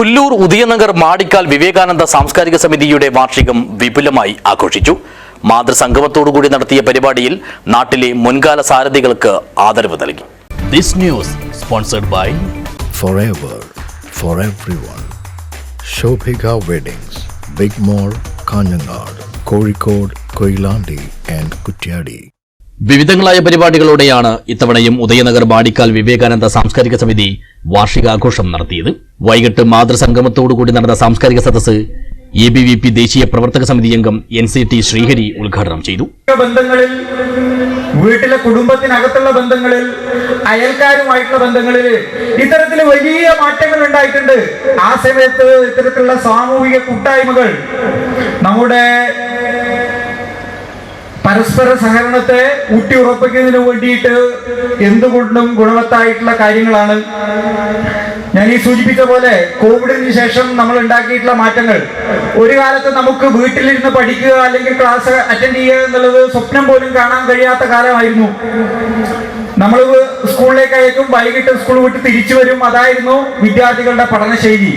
പുല്ലൂർ ഉദയനഗർ മാടിക്കാൽ വിവേകാനന്ദ സാംസ്കാരിക സമിതിയുടെ വാർഷികം വിപുലമായി ആഘോഷിച്ചു. മാതൃസംഗമത്തോടുകൂടി നടത്തിയ പരിപാടിയിൽ നാട്ടിലെ മുൻകാല സാരഥികൾക്ക് ആദരവ് നൽകി. This news sponsored by Kozhikode, Koilandi and Kutyadi. വിവിധങ്ങളായ പരിപാടികളോടെയാണ് ഇത്തവണയും ഉദയനഗർ മാടിക്കാൽ വിവേകാനന്ദ സാംസ്കാരിക സമിതി വാർഷികാഘോഷം നടത്തിയത്. വൈകിട്ട് മാതൃസംഗമത്തോടുകൂടി നടന്ന സാംസ്കാരിക സദസ്സ് എ ബി വി പി ദേശീയ പ്രവർത്തക സമിതി അംഗം എൻ സി ടി ശ്രീഹരി ഉദ്ഘാടനം ചെയ്തു. ബന്ധങ്ങളിൽ വീട്ടിലെ കുടുംബത്തിനകത്തുള്ള ബന്ധങ്ങളിൽ അയൽക്കാരുമായിട്ടുള്ള ബന്ധങ്ങളിൽ ഇത്തരത്തിൽ വലിയ മാറ്റങ്ങൾ ഉണ്ടായിട്ടുണ്ട്. ആ സമയത്ത് ഇത്തരത്തിലുള്ള സാമൂഹിക കൂട്ടായ്മകൾ നമ്മുടെ പരസ്പര സഹകരണത്തെ ഊട്ടി ഉറപ്പിക്കുന്നതിന് വേണ്ടിയിട്ട് എന്തുകൊണ്ടും ഗുണവത്തായിട്ടുള്ള കാര്യങ്ങളാണ്. ഞാൻ ഈ സൂചിപ്പിച്ച പോലെ കോവിഡിന് ശേഷം നമ്മൾ ഉണ്ടാക്കിയിട്ടുള്ള മാറ്റങ്ങൾ. ഒരു കാലത്ത് നമുക്ക് വീട്ടിലിരുന്ന് പഠിക്കുക അല്ലെങ്കിൽ ക്ലാസ് അറ്റൻഡ് ചെയ്യുക എന്നുള്ളത് സ്വപ്നം പോലും കാണാൻ കഴിയാത്ത കാലമായിരുന്നു. നമ്മൾ സ്കൂളിലേക്ക് അയക്കും വൈകിട്ട് സ്കൂൾ വിട്ട് തിരിച്ചു വരും. അതായിരുന്നു വിദ്യാർത്ഥികളുടെ പഠനശൈലി.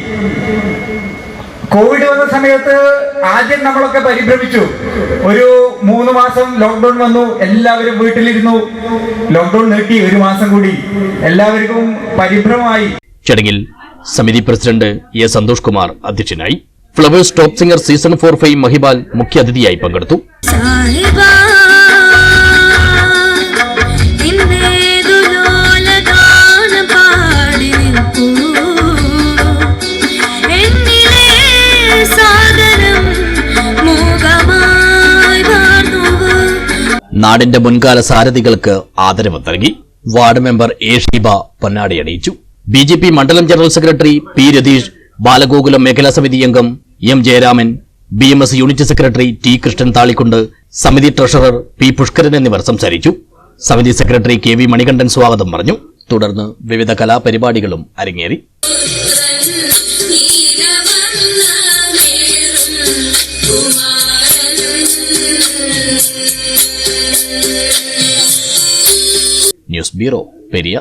കോവിഡ് വന്ന സമയത്ത് ആദ്യം നമ്മളൊക്കെ പരിഭ്രമിച്ചു. ഒരു മൂന്ന് മാസം ലോക്ക്ഡൗൺ വന്നു എല്ലാവരും വീട്ടിലിരുന്നു. ലോക്ക്ഡൗൺ നീട്ടി ഒരു മാസം കൂടി. എല്ലാവർക്കും പരിഭ്രമമായി. ചടങ്ങിൽ സമിതി പ്രസിഡന്റ് എ സന്തോഷ് കുമാർ അധ്യക്ഷനായി. Flowers top singer season four five Mahibal മുഖ്യാതിഥിയായി പങ്കെടുത്തു. നാടിന്റെ മുൻകാല സാരഥികൾക്ക് ആദരവ് നൽകി. വാർഡ് മെമ്പർ എ ഷീബ പൊന്നാടി അണിയിച്ചു ബി ജെ പി മണ്ഡലം general secretary P Ratheesh Balagokulam മേഖലാ സമിതി അംഗം M Jayaraman B M S unit secretary T Krishnan Thalikkund സമിതി ട്രഷറർ പി പുഷ്കരൻ എന്നിവർ സംസാരിച്ചു. സമിതി സെക്രട്ടറി കെ വി മണികണ്ഠൻ സ്വാഗതം പറഞ്ഞു. തുടർന്ന് വിവിധ കലാപരിപാടികളും അരങ്ങേറി. News bureau Periya